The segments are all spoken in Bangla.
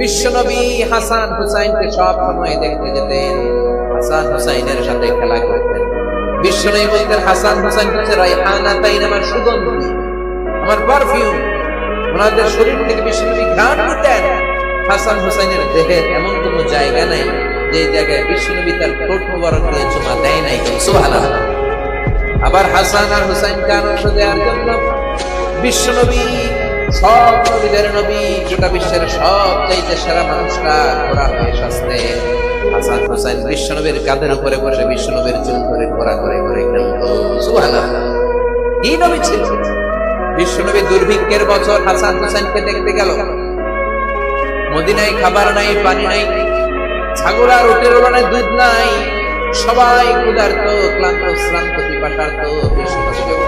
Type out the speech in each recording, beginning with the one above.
বিশ্বনবী হাসান হুসাইনকে সব সময় দেখতে যেতেন। হাসান হুসাইনের সাথে খেলা করতেন। বিশ্বনবী বলতেন হাসান হুসাইন হচ্ছে রাইহানা তাইন, আমার সুগন্ধি, আমার পারফিউম ওনাদের শরীর থেকে বিশ্বনবী ঘ্রাণ নিতেন হাসান হুসাইনের দেহের এমন কোন জায়গা নাই যে জায়গায় বিশ্বনবী তার ঠোঁট মুবারক দিয়ে চুমা দেয় নাই সুবহানাল্লাহ। আবার হাসান আর হুসাইনকে আনন্দ দেওয়ার জন্য বিশ্বনবী সব নবীদের নবী, গোটা বিশ্বের সব চাইতে সেরা মানুষরা ঘোরা হয়ে শাস্তে হাসান হুসাইন বিশ্বনবীর কাঁধের উপরে বসে বিশ্বনবীর চুল ধরে ঘোরা করে করে কি নবী ছিল? বিশ্বনবী দুর্ভিক্ষের বছর হাসান হুসাইনকে দেখতে গেল। মদিনায় খাবার নাই, পানি নাই, ছাগল আর উটের ওলানে দুধ নাই। সবাই ক্ষুধার্ত, ক্লান্ত, শ্রান্ত, পিপাসার্ত বিশ্বনবী যখন গেলেন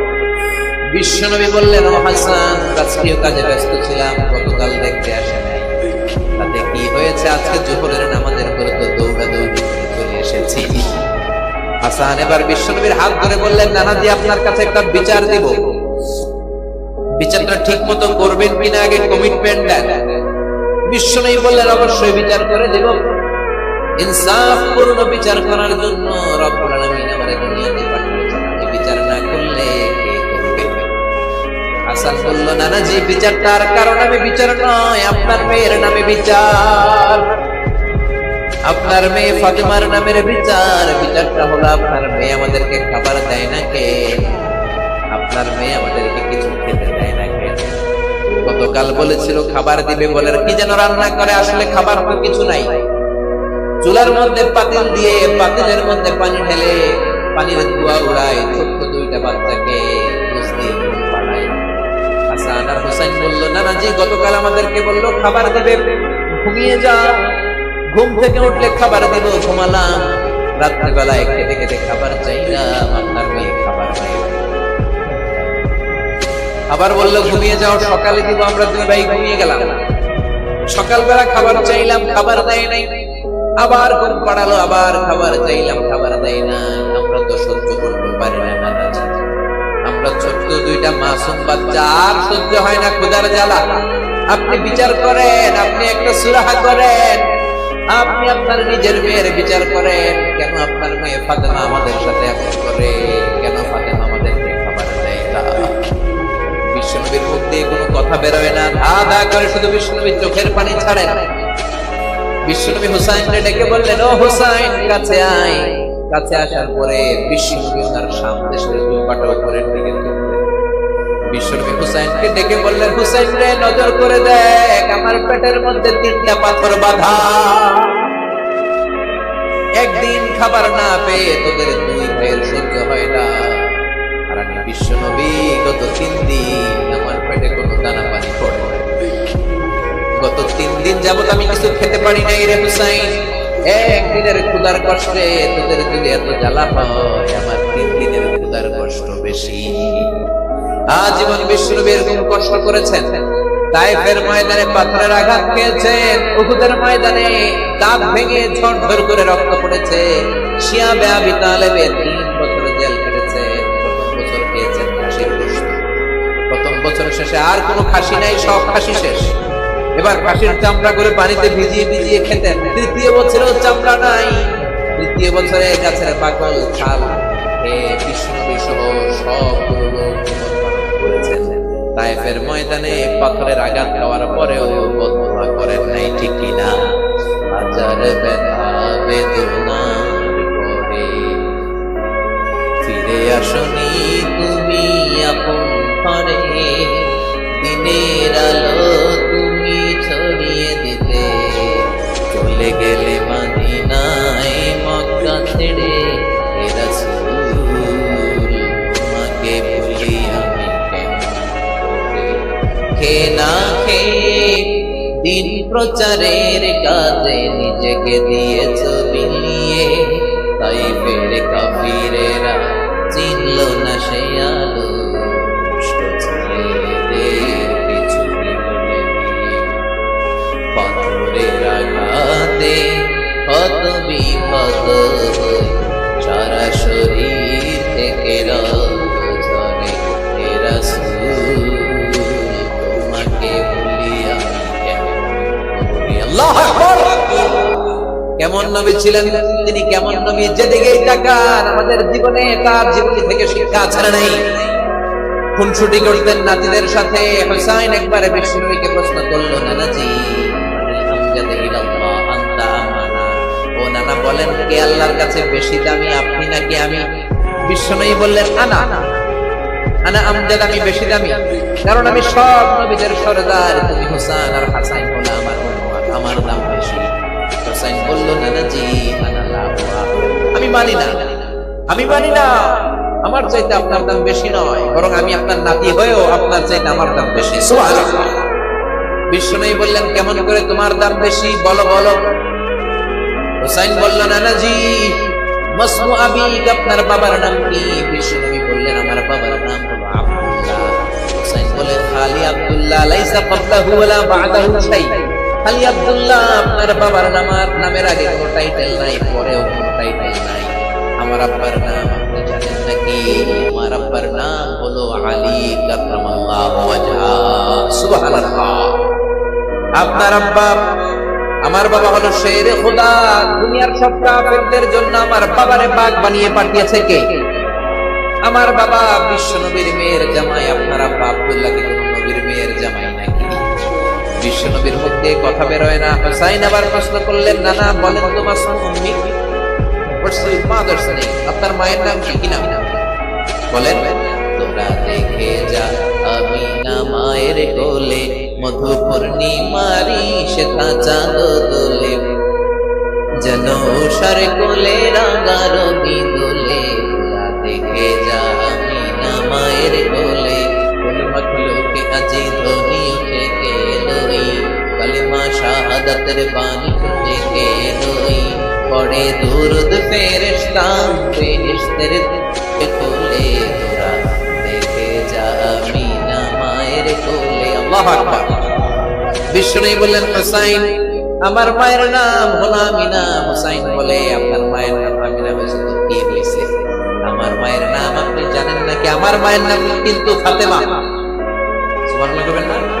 বিশ্বনবী বললেন ও হাসান, রাজকীয় কাজে ব্যস্ত ছিলাম, গতকাল দেখতে আসে নাই। তাতে কি হয়েছে? আজকে জোহরের নামাজের পরে তো দৌড়াদৌড়ি চলে এসেছি। হাসান এবার বিশ্বনবীর হাত ধরে বললেন, নানাজি, আপনার কাছে একটা বিচার দিব। বিচারটা ঠিক মতো করবেন কিনা? আগে কমিটমেন্ট দেন বিশ্বনবী বললেন, অবশ্যই বিচার করে দেব। ইনসাফ পূর্ণ বিচার করার জন্য রব্বুল আলামিন আমাদের দুনিয়াতে হাসান বলল নানাজি বিচারটা আর কারণ আমি বিচার নয়, আপনার মেয়ের নামে বিচার। আপনার মেয়ে ফাতেমার নামের বিচার, বিচারটা হলো আপনার মেয়ে আমাদেরকে খাবার দেয় না কে? আপনার মেয়ে আমাদেরকে কিছু খেতে দেয় না কে? গতকাল বলেছিল, খাবার দিবে বলে কি যেন রান্না করে, আসলে খাবার তো কিছু নাই। চুলার মধ্যে পাতিল দিয়ে, পাতিলের মধ্যে পানি ঢেলে, পানির ধোয়া উড়ায় ছোট্ট দুইটা বাচ্চাকে পাড়ায় হাসান আর হুসাইন বলল, নানাজি, গতকাল আমাদেরকে বলল, খাবার দেবে। ঘুমিয়ে যাও। ঘুম থেকে উঠলে খাবার দেব, ঘুমালাম। রাত্রিবেলায় খেতে খেতে খাবার চাইলাম আপনার মেয়ে খাবার নাই আবার বলল, ঘুমিয়ে যাও, সকালে দিব, আমরা দুই ভাই ঘুমিয়ে গেলাম। সকালবেলা খাবার চাইলাম, খাবার দেয় নাই। আবার ঘুম পাড়ালো, আবার খাবার চাইলাম, খাবার দেয় না আমরা তো সহ্য করতে পারি না। আমরা ছোট্ট দুইটা মাসুম বাচ্চা, আর সহ্য হয় না খোদার জ্বালা। আপনি বিচার করেন, আপনি একটা সুরাহা করেন। আপনি আপনার নিজের মেয়ের বিচার করেন। কেন আপনার মেয়ে ফাতেমা আমাদের সাথে এমন করে? কেন ফাতেমা আমাদেরকে খাবার দেয় না? বিশ্বনবীর মুখ দিয়ে কোনো কথা বেরোয় না। ধা ধা করে শুধু বিশ্বনবীর চোখের পানি ছাড়েন বিশ্বনবী হুসাইনকে ডেকে বললেন, ও হুসাইন, কাছে আয়। কাছে আসার পরে বিশ্বনবী ওনার সামনে দিকে বিশ্বনবী হুসাইনকে ডেকে বললেন, হুসাইন রে, নজর করে দেখ, আমার পেটের মধ্যে তিনটা পাথর বাঁধা। একদিন খাবার না পেয়ে তোদের দুই ভাইয়ের সহ্য হয় না। আর আমি গত তিন দিন আমার পেটে কোনো দানা পানি পড়ে গত তিন দিন যাবত আমি কিছু খেতে পারি নাই রে হুসাইন। একদিনের ক্ষুদার কষ্টে তোদের যদি এত জ্বালা হয়, আমার তিন দিনের ক্ষুদার কষ্ট বেশি। আজীবন বিশ্বনবী এরকম কষ্ট করেছেন, তাইফের ময়দানে পাথরের আঘাত উহুদের ময়দানে দাঁত ভেঙে করে রক্ত পড়েছে, শিয়া তিন বছর জেল কেটেছে প্রথম বছর খেয়েছেন গোশত। প্রথম বছর শেষে আর কোনো খাসি নাই, সব খাসি শেষ। এবার খাসির চামড়া করে পানিতে ভিজিয়ে ভিজিয়ে খেতেন তৃতীয় বছরেও চামড়া নাই। তৃতীয় বছরে গাছের পাগল ছাল। বিষ্ণু তাইফের ময়দানে পাথরের আঘাত খাওয়ার পরেও বদলা করেন নাই, ঠিক কিনা হাজার ব্যথা বেদনার পরে ফিরে আসনি তুমি আপন না খেয়ে দিন প্রচারের কাজে নিজেকে দিয়েছ বিলিয়ে। তাই ফের কাফিরেরা চিনল না সে আলো। পাথরের আঘাতে বিপদ সারা শরীর থেকে রক্ত কেমন নবী ছিলেন? তিনি কেমন নবী? যেদিকেই আমাদের জীবনে তার জীবনী থেকে শিক্ষা ছাড়া নেই। খুনসুটি করতেন নাতিদের সাথে। হুসাইন একবারে বিশ্বনবীকে প্রশ্ন করল, নানাজি বলেন, কে আল্লাহর কাছে বেশি দামি, আপনি নাকি আমি? বিশ্বনবী বললেন, আনা। আনা আমজাদ আমি বেশি দামি, কারণ আমি সব নবীদের সরদার, তুমি হুসাইন আর হাসাইন আমার দাম বেশি হুসাইন বলল নানাজি আমি মানি না। আমি মানি না। আমার চাইতে আপনার দাম বেশি নয়, বরং আমি আপনার নাতি হয়েও আপনার চাইতে আমার দাম বেশি। বিষ্ণুই বললেন, কেমন করে তোমার দাম বেশি? বলো বলো। হুসাইন বলল নানাজি মাসমু আবিক আপনার বাবার নাম কি? বিষ্ণুই বললেন, আমার বাবার নাম হলো আব্দুল্লাহ। হুসাইন বলে খালি আব্দুল্লাহ, লাইসা ক্বাবলাহু ওয়ালা বা'দাহু শাই খালি আব্দুল্লাহ, আপনার বাবার নাম আর নামের আগে কোনো টাইটেল নাই, পরেও কোনো টাইটেল নাই। আমার আব্বার নাম আপনি জানেন নাকি? আমার আব্বার নাম হলো আলী সুবহানাল্লাহ। আপনার আব্বা, আমার বাবা হলো খোদা। দুনিয়ার সব কাফেরদের জন্য আমার বাবারে বাগ বানিয়ে পাঠিয়েছে কে? আমার বাবা বিশ্ব নবীর মেয়ের জামাই, আপনার আব্বা আব্দুল্লাহ কি নবীর মেয়ের জামাই নাকি বিশ্ব নবীর মধ্যে কথা বেরোয় না। হোসাইন আবার প্রশ্ন করলেন না না বলেন তো মাসুম আপনার মায়ের নাম কি? কি নাম? বলেন, তোরা দেখে যা, আমি না মায়ের কোলে মধু পূর্ণিমারি সেথা চাঁদ দোলে যেন উষার কোলে রাঙা রবি শাহাদাতের বাণী উঠে কে লই পড়ে দুরুদ ফেরেশতা, ফেরেশতের কোলে তোরা দেখে যা আমি না মায়ের কোলে। আল্লাহু আকবার। বিষ্ণু বললেন, হুসাইন, আমার মায়ের নাম হলো আমিনা। হুসাইন বলে, আপনার মায়ের নাম আমিনা হয়েছে তো কি হয়েছে আমার মায়ের নাম আপনি জানেন নাকি? আমার মায়ের নাম কিন্তু ফাতেমা। সুবহানাল্লাহ করবেন না?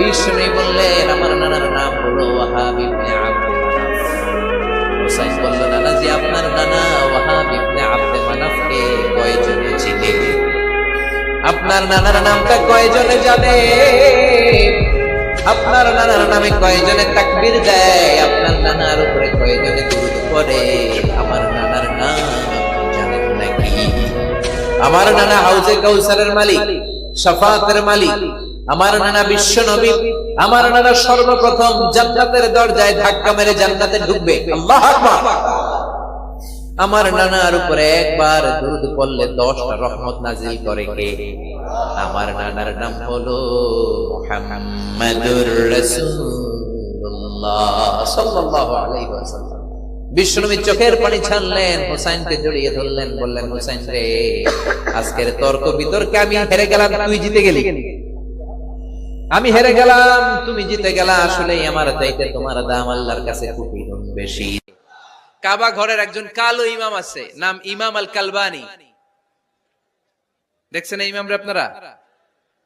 বিষ্ণু বললেন, আমার নানার নাম হলো ওয়াহাব ইবনে মানাফ বলল নানা জি আপনার নানা ওয়াহাব ইবনে আব্দুল মানাফকে কয়জনে চিনে? আপনার নানার নামটা কয়জনে জানে? আপনার নানার নামে কয়জনে তাকবীর দেয়? আপনার নানার উপরে কয়জনে দুরূদ পড়ে? আমার নানার নাম জানেন নাকি? আমার নানা হাউজে কাউসারের মালিক, শাফাতের মালিক আমার নানা বিশ্ব নবী, আমার নানা সর্বপ্রথম জান্নাতের দরজায় ধাক্কা মেরে জান্নাতে ঢুকবে। আমার নানার উপরে একবার দুরুদ পড়লে দশটা রহমত নাজিল করে কে? আমার নানার নাম হলো মুহাম্মাদুর চোখের পানি ছাড়লেন, হুসাইনকে জড়িয়ে ধরলেন, বললেন, হুসাইন রে, আজকের তর্ক বিতর্কে আমি হেরে গেলাম, তুই জিতে গেলি। আমি হেরে গেলাম তুমি জিতে গেলা আসলে আমার চাইতে তোমার দাম আল্লাহর কাছে কোটি গুণ বেশি। কাবা ঘরের একজন কালো ইমাম আছে নাম ইমাম আল কালবানি দেখছেন এই ইমামরে আপনারা?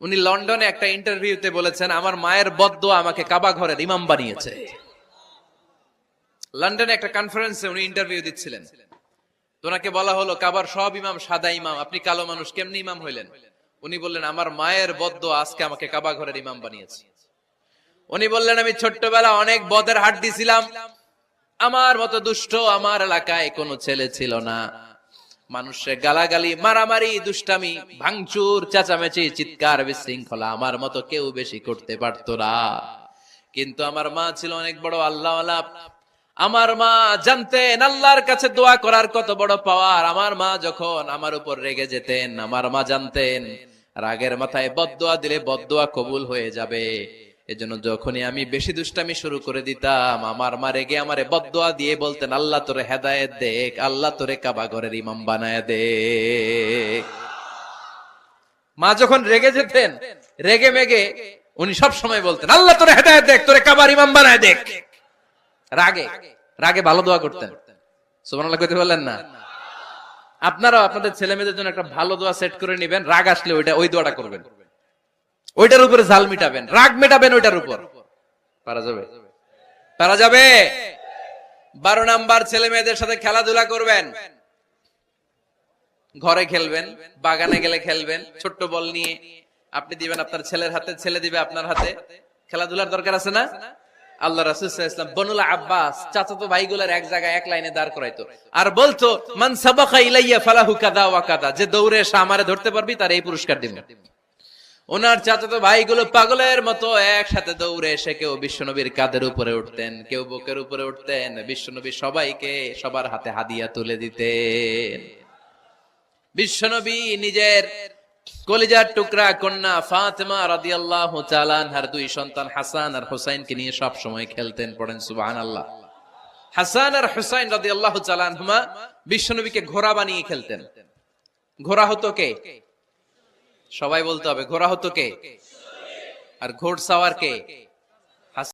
উনি লন্ডনে একটা ইন্টারভিউতে বলেছেন আমার মায়ের বদ্ধ আমাকে কাবা ঘরের ইমাম বানিয়েছে। লন্ডনে একটা কনফারেন্সে উনি ইন্টারভিউ দিচ্ছিলেন। তো ওনাকে বলা হলো কাবার সব ইমাম সাদা ইমাম আপনি কালো মানুষ কেমনি ইমাম হইলেন? উনি বললেন, আমার মায়ের বদ্ধ আজকে আমাকে কাবা ঘরের ইমাম বানিয়েছে। উনি বললেন, আমি ছোট্টবেলা অনেক বদের হাট দিছিলাম। আমার মতো দুষ্ট আমার এলাকায় কোনো ছেলে ছিল না। মানুষের গালাগালি, মারামারি, দুষ্টামি, ভাঙচুর, চেঁচামেচি, চিৎকার, বিশৃঙ্খলা আমার মতো কেউ বেশি করতে পারতো না। কিন্তু আমার মা ছিল অনেক বড় আল্লাহ আমার মা জানতেন, আল্লাহর কাছে দোয়া করার কত বড় পাওয়ার। আমার মা যখন আমার উপর রেগে যেতেন, আমার মা জানতেন রাগের মাথায় বদদোয়া দিলে বদদোয়া কবুল হয়ে যাবে। এজন্য যখনই আমি বেশি দুষ্টামি শুরু করে দিতাম, আমার মা রেগে আমারে বদদোয়া দিয়ে বলতেন, আল্লাহ তোরে হেদায়েত দেখ, আল্লাহ তোরে কাবা ঘরের ইমাম বানায় দে মা যখন রেগে যেতেন, রেগে মেগে উনি সব সময় বলতেন, আল্লাহ তোরে হেদায়েত দেখ, তোরে কাবার ইমাম বানায় দেখ। রাগে রাগে ভালো দোয়া করতেন। সুবহানাল্লাহ কইতে বললেন না? আপনারাও আপনাদের ছেলে মেয়েদের জন্য একটা ভালো দোয়া সেট করে নেবেন। রাগ আসলে ওইটা, ওই দোয়াটা করবেন। ওইটার উপরে জাল মিটাবেন। রাগ মেটাবেন ওইটার উপর। পারা যাবে? পারা যাবে? বারো নাম্বার ছেলে মেয়েদের সাথে খেলাধুলা করবেন। ঘরে খেলবেন, বাগানে গেলে খেলবেন, ছোট্ট বল নিয়ে। আপনি দিবেন আপনার ছেলের হাতে, ছেলে দিবে আপনার হাতে। খেলাধুলার দরকার আছে না? আল্লাহ রাসূল সাল্লাল্লাহু আলাইহি ওয়াসাল্লাম বনুল আব্বাস চাচাতো ভাইগুলোর এক জায়গায় এক লাইনে দাঁড় করাইতো। আর বলতো, মান সাবাকা ইলাইয়া ফালাহু কাদা ওয়া কাদা যে দৌড়ে এসে আমারে ধরতে পারবি, তার এই পুরস্কার দিব। ওনার চাচাতো ভাইগুলো পাগলের মতো একসাথে দৌড়ে এসে কেউ বিশ্বনবীর কাদের উপরে উঠতেন, কেউ বুকের উপরে উঠতেন, বিশ্বনবী সবাইকে সবার হাতে হাদিয়া তুলে দিতেন। বিশ্বনবী নিজের কলিজার টুকরা কন্যা ফাতেমা রাদি আল্লাহ আনহার দুই সন্তান হাসান আর হুসাইনকে নিয়ে সব সময় খেলতেন, পড়েন, সুবহানাল্লাহ। হাসান আর হুসাইন রাদি আল্লাহ চালানহমা বিশ্বনবীকে ঘোড়া বানিয়ে খেলতেন। ঘোড়া হতো কে? সবাই বলতে হবে, ঘোড়া হতো কে? আর ঘোড় সাওয়ার কে?